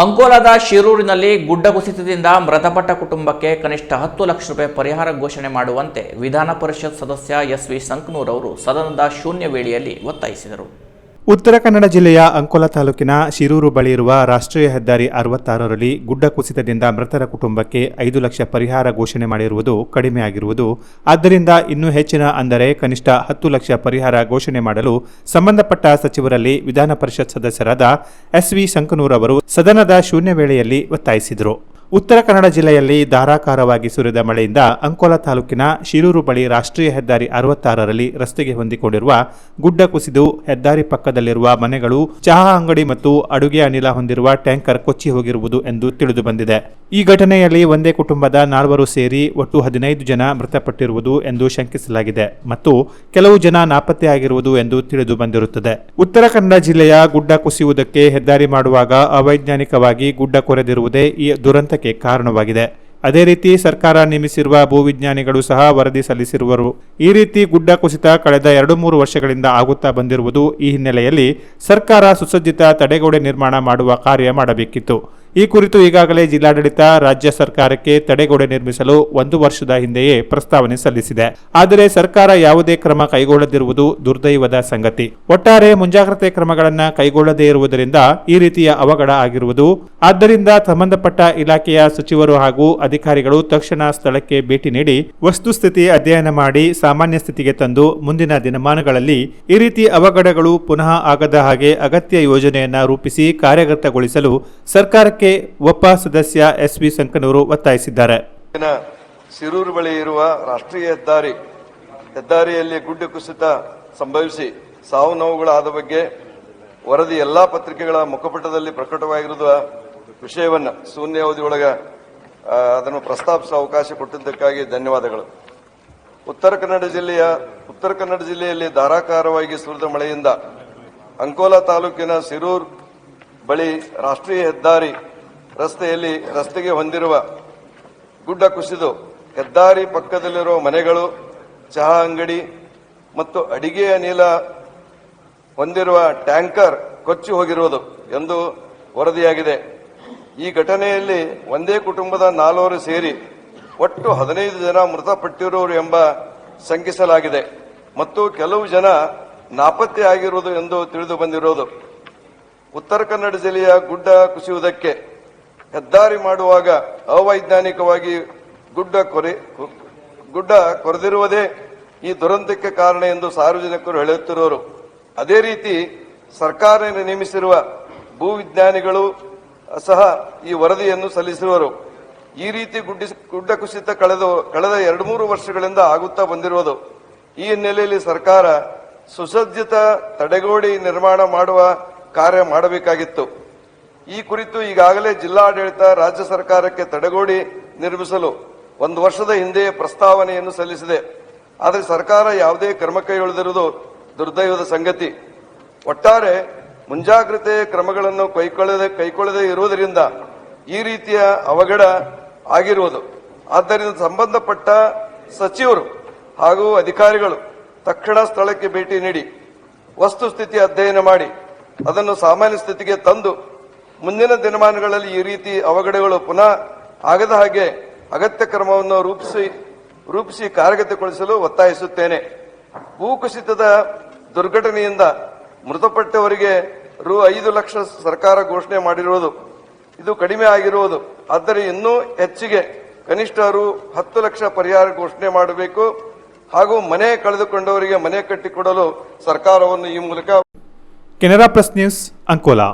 ಅಂಕೋಲಾದ ಶಿರೂರಿನಲ್ಲಿ ಗುಡ್ಡ ಕುಸಿತದಿಂದ ಮೃತಪಟ್ಟ ಕುಟುಂಬಕ್ಕೆ ಕನಿಷ್ಠ ಹತ್ತು ಲಕ್ಷ ರೂಪಾಯಿ ಪರಿಹಾರ ಘೋಷಣೆ ಮಾಡುವಂತೆ ವಿಧಾನ ಪರಿಷತ್ ಸದಸ್ಯ ಎಸ್ ವಿ ಸಂಕನೂರ್ ಅವರು ಸದನದ ಶೂನ್ಯ ವೇಳೆಯಲ್ಲಿ ಒತ್ತಾಯಿಸಿದರು. ಉತ್ತರ ಕನ್ನಡ ಜಿಲ್ಲೆಯ ಅಂಕೋಲ ತಾಲೂಕಿನ ಶಿರೂರು ಬಳಿ ಇರುವ ರಾಷ್ಟ್ರೀಯ ಹೆದ್ದಾರಿ ಅರವತ್ತಾರರಲ್ಲಿ ಗುಡ್ಡ ಕುಸಿತದಿಂದ ಮೃತರ ಕುಟುಂಬಕ್ಕೆ ಐದು ಲಕ್ಷ ಪರಿಹಾರ ಘೋಷಣೆ ಮಾಡಿರುವುದು ಕಡಿಮೆಯಾಗಿರುವುದು ಆದ್ದರಿಂದ ಇನ್ನೂ ಹೆಚ್ಚಿನ ಅಂದರೆ ಕನಿಷ್ಠ ಹತ್ತು ಲಕ್ಷ ಪರಿಹಾರ ಘೋಷಣೆ ಮಾಡಲು ಸಂಬಂಧಪಟ್ಟ ಸಚಿವರಲ್ಲಿ ವಿಧಾನ ಪರಿಷತ್ ಸದಸ್ಯರಾದ ಎಸ್ ವಿ ಸಂಕನೂರ್ ಅವರು ಸದನದ ಶೂನ್ಯ ವೇಳೆಯಲ್ಲಿ ಒತ್ತಾಯಿಸಿದರು. ಉತ್ತರ ಕನ್ನಡ ಜಿಲ್ಲೆಯಲ್ಲಿ ಧಾರಾಕಾರವಾಗಿ ಸುರಿದ ಮಳೆಯಿಂದ ಅಂಕೋಲ ತಾಲೂಕಿನ ಶಿರೂರು ಬಳಿ ರಾಷ್ಟ್ರೀಯ ಹೆದ್ದಾರಿ ಅರವತ್ತಾರರಲ್ಲಿ ರಸ್ತೆಗೆ ಹೊಂದಿಕೊಂಡಿರುವ ಗುಡ್ಡ ಕುಸಿದು ಹೆದ್ದಾರಿ ಪಕ್ಕದಲ್ಲಿರುವ ಮನೆಗಳು, ಚಹಾ ಅಂಗಡಿ ಮತ್ತು ಅಡುಗೆ ಅನಿಲ ಹೊಂದಿರುವ ಟ್ಯಾಂಕರ್ ಕೊಚ್ಚಿ ಹೋಗಿರುವುದು ಎಂದು ತಿಳಿದು ಬಂದಿದೆ. ಈ ಘಟನೆಯಲ್ಲಿ ಒಂದೇ ಕುಟುಂಬದ ನಾಲ್ವರು ಸೇರಿ ಒಟ್ಟು ಹದಿನೈದು ಜನ ಮೃತಪಟ್ಟಿರುವುದು ಎಂದು ಶಂಕಿಸಲಾಗಿದೆ ಮತ್ತು ಕೆಲವು ಜನ ನಾಪತ್ತೆಯಾಗಿರುವುದು ಎಂದು ತಿಳಿದು ಬಂದಿರುತ್ತದೆ. ಉತ್ತರ ಕನ್ನಡ ಜಿಲ್ಲೆಯ ಗುಡ್ಡ ಕುಸಿಯುವುದಕ್ಕೆ ಹೆದ್ದಾರಿ ಮಾಡುವಾಗ ಅವೈಜ್ಞಾನಿಕವಾಗಿ ಗುಡ್ಡ ಕೊರೆದಿರುವುದೇ ಈ ದುರಂತಕ್ಕೆ ಕಾರಣವಾಗಿದೆ. ಅದೇ ರೀತಿ ಸರ್ಕಾರ ನೇಮಿಸಿರುವ ಭೂವಿಜ್ಞಾನಿಗಳು ಸಹ ವರದಿ ಸಲ್ಲಿಸಿರುವರು. ಈ ರೀತಿ ಗುಡ್ಡ ಕುಸಿತ ಕಳೆದ ಎರಡು ಮೂರು ವರ್ಷಗಳಿಂದ ಆಗುತ್ತಾ ಬಂದಿರುವುದು ಈ ಹಿನ್ನೆಲೆಯಲ್ಲಿ ಸರ್ಕಾರ ಸುಸಜ್ಜಿತ ತಡೆಗೋಡೆ ನಿರ್ಮಾಣ ಮಾಡುವ ಕಾರ್ಯ ಮಾಡಬೇಕಿತ್ತು. ಈ ಕುರಿತು ಈಗಾಗಲೇ ಜಿಲ್ಲಾಡಳಿತ ರಾಜ್ಯ ಸರ್ಕಾರಕ್ಕೆ ತಡೆಗೋಡೆ ನಿರ್ಮಿಸಲು ಒಂದು ವರ್ಷದ ಹಿಂದೆಯೇ ಪ್ರಸ್ತಾವನೆ ಸಲ್ಲಿಸಿದೆ. ಆದರೆ ಸರ್ಕಾರ ಯಾವುದೇ ಕ್ರಮ ಕೈಗೊಳ್ಳದಿರುವುದು ದುರ್ದೈವದ ಸಂಗತಿ. ಒಟ್ಟಾರೆ ಮುಂಜಾಗ್ರತೆ ಕ್ರಮಗಳನ್ನು ಕೈಗೊಳ್ಳದೇ ಇರುವುದರಿಂದ ಈ ರೀತಿಯ ಅವಘಡ ಆಗಿರುವುದು. ಆದ್ದರಿಂದ ಸಂಬಂಧಪಟ್ಟ ಇಲಾಖೆಯ ಸಚಿವರು ಹಾಗೂ ಅಧಿಕಾರಿಗಳು ತಕ್ಷಣ ಸ್ಥಳಕ್ಕೆ ಭೇಟಿ ನೀಡಿ ವಸ್ತುಸ್ಥಿತಿ ಅಧ್ಯಯನ ಮಾಡಿ ಸಾಮಾನ್ಯ ಸ್ಥಿತಿಗೆ ತಂದು ಮುಂದಿನ ದಿನಮಾನಗಳಲ್ಲಿ ಈ ರೀತಿ ಅವಘಡಗಳು ಪುನಃ ಆಗದ ಹಾಗೆ ಅಗತ್ಯ ಯೋಜನೆಯನ್ನು ರೂಪಿಸಿ ಕಾರ್ಯಗತಗೊಳಿಸಲು ಸರ್ಕಾರಕ್ಕೆ ಒಬ್ಬ ಸದಸ್ಯ ಎಸ್ ವಿ ಸಂಕನೂರು ಒತ್ತಾಯಿಸಿದ್ದಾರೆ. ಸಿರೂರು ಬಳಿ ಇರುವ ರಾಷ್ಟ್ರೀಯ ಹೆದ್ದಾರಿ ಹೆದ್ದಾರಿಯಲ್ಲಿ ಗುಡ್ಡ ಕುಸಿತ ಸಂಭವಿಸಿ ಸಾವು ನೋವುಗಳಾದ ಬಗ್ಗೆ ವರದಿ ಎಲ್ಲಾ ಪತ್ರಿಕೆಗಳ ಮುಖಪುಟದಲ್ಲಿ ಪ್ರಕಟವಾಗಿರುವ ವಿಷಯವನ್ನು ಶೂನ್ಯ ಅವಧಿಯೊಳಗ ಆ, ಅದನ್ನು ಪ್ರಸ್ತಾಪಿಸುವ ಅವಕಾಶ ಕೊಟ್ಟಿದ್ದಕ್ಕಾಗಿ ಧನ್ಯವಾದಗಳು. ಉತ್ತರ ಕನ್ನಡ ಜಿಲ್ಲೆಯ ಉತ್ತರ ಕನ್ನಡ ಜಿಲ್ಲೆಯಲ್ಲಿ ಧಾರಾಕಾರವಾಗಿ ಸುರಿದ ಮಳೆಯಿಂದ ಅಂಕೋಲಾ ತಾಲೂಕಿನ ಸಿರೂರ್ ಬಳಿ ರಾಷ್ಟ್ರೀಯ ಹೆದ್ದಾರಿ ರಸ್ತೆಯಲ್ಲಿ ರಸ್ತೆಗೆ ಹೊಂದಿರುವ ಗುಡ್ಡ ಕುಸಿದು ಹೆದ್ದಾರಿ ಪಕ್ಕದಲ್ಲಿರುವ ಮನೆಗಳು, ಚಹಾ ಅಂಗಡಿ ಮತ್ತು ಅಡಿಗೆ ಅನಿಲ ಹೊಂದಿರುವ ಟ್ಯಾಂಕರ್ ಕೊಚ್ಚಿ ಹೋಗಿರುವುದು ಎಂದು ವರದಿಯಾಗಿದೆ. ಈ ಘಟನೆಯಲ್ಲಿ ಒಂದೇ ಕುಟುಂಬದ ನಾಲ್ವರು ಸೇರಿ ಒಟ್ಟು ಹದಿನೈದು ಜನ ಮೃತಪಟ್ಟಿರುವರು ಎಂಬ ಶಂಕಿಸಲಾಗಿದೆ ಮತ್ತು ಕೆಲವು ಜನ ನಾಪತ್ತೆಯಾಗಿರುವುದು ಎಂದು ತಿಳಿದು ಬಂದಿರುವುದು. ಉತ್ತರ ಕನ್ನಡ ಜಿಲ್ಲೆಯ ಗುಡ್ಡ ಕುಸಿಯುವುದಕ್ಕೆ ಹೆದ್ದಾರಿ ಮಾಡುವಾಗ ಅವೈಜ್ಞಾನಿಕವಾಗಿ ಗುಡ್ಡ ಕೊರೆ, ಗುಡ್ಡ ಕೊರೆದಿರುವುದೇ ಈ ದುರಂತಕ್ಕೆ ಕಾರಣ ಎಂದು ಸಾರ್ವಜನಿಕರು ಹೇಳುತ್ತಿರುವರು. ಅದೇ ರೀತಿ ಸರ್ಕಾರ ನೇಮಿಸಿರುವ ಭೂವಿಜ್ಞಾನಿಗಳು ಸಹ ಈ ವರದಿಯನ್ನು ಸಲ್ಲಿಸಿರುವರು. ಈ ರೀತಿ ಗುಡ್ಡ ಗುಡ್ಡ ಕುಸಿತ ಕಳೆದ ಕಳೆದ ಎರಡು ಮೂರು ವರ್ಷಗಳಿಂದ ಆಗುತ್ತಾ ಬಂದಿರುವುದು. ಈ ಹಿನ್ನೆಲೆಯಲ್ಲಿ ಸರ್ಕಾರ ಸುಸಜ್ಜಿತ ತಡೆಗೋಡೆ ನಿರ್ಮಾಣ ಮಾಡುವ ಕಾರ್ಯ ಮಾಡಬೇಕಾಗಿತ್ತು. ಈ ಕುರಿತು ಈಗಾಗಲೇ ಜಿಲ್ಲಾಡಳಿತ ರಾಜ್ಯ ಸರ್ಕಾರಕ್ಕೆ ತಡೆಗೋಡಿ ನಿರ್ಮಿಸಲು ಒಂದು ವರ್ಷದ ಹಿಂದೆ ಪ್ರಸ್ತಾವನೆಯನ್ನು ಸಲ್ಲಿಸಿದೆ. ಆದರೆ ಸರ್ಕಾರ ಯಾವುದೇ ಕ್ರಮ ಕೈಗೊಳ್ಳದಿರುವುದು ದುರ್ದೈವದ ಸಂಗತಿ. ಒಟ್ಟಾರೆ ಮುಂಜಾಗ್ರತೆ ಕ್ರಮಗಳನ್ನು ಕೈಗೊಳ್ಳದೆ ಕೈಗೊಳ್ಳದೇ ಇರುವುದರಿಂದ ಈ ರೀತಿಯ ಅವಘಡ ಆಗಿರುವುದು. ಆದ್ದರಿಂದ ಸಂಬಂಧಪಟ್ಟ ಸಚಿವರು ಹಾಗೂ ಅಧಿಕಾರಿಗಳು ತಕ್ಷಣ ಸ್ಥಳಕ್ಕೆ ಭೇಟಿ ನೀಡಿ, ವಸ್ತುಸ್ಥಿತಿ ಅಧ್ಯಯನ ಮಾಡಿ, ಅದನ್ನು ಸಾಮಾನ್ಯ ಸ್ಥಿತಿಗೆ ತಂದು ಮುಂದಿನ ದಿನಮಾನಗಳಲ್ಲಿ ಈ ರೀತಿ ಅವಘಡಗಳು ಪುನಃ ಆಗದ ಹಾಗೆ ಅಗತ್ಯ ಕ್ರಮವನ್ನು ರೂಪಿಸಿ ರೂಪಿಸಿ ಕಾರ್ಯಗತಗೊಳಿಸಲು ಒತ್ತಾಯಿಸುತ್ತೇನೆ. ಭೂಕುಸಿತದ ದುರ್ಘಟನೆಯಿಂದ ಮೃತಪಟ್ಟವರಿಗೆ ರು ಐದು ಲಕ್ಷ ಸರ್ಕಾರ ಘೋಷಣೆ ಮಾಡಿರುವುದು, ಇದು ಕಡಿಮೆ ಆಗಿರುವುದು. ಆದರೆ ಇನ್ನೂ ಹೆಚ್ಚಿಗೆ ಕನಿಷ್ಠ ರು ಹತ್ತು ಲಕ್ಷ ಪರಿಹಾರ ಘೋಷಣೆ ಮಾಡಬೇಕು. ಹಾಗೂ ಮನೆ ಕಳೆದುಕೊಂಡವರಿಗೆ ಮನೆ ಕಟ್ಟಿಕೊಡಲು ಸರ್ಕಾರವನ್ನು ಈ ಮೂಲಕ ಕೆನರಾ ಪ್ರೆಸ್ ನ್ಯೂಸ್ ಅಂಕೋಲಾ.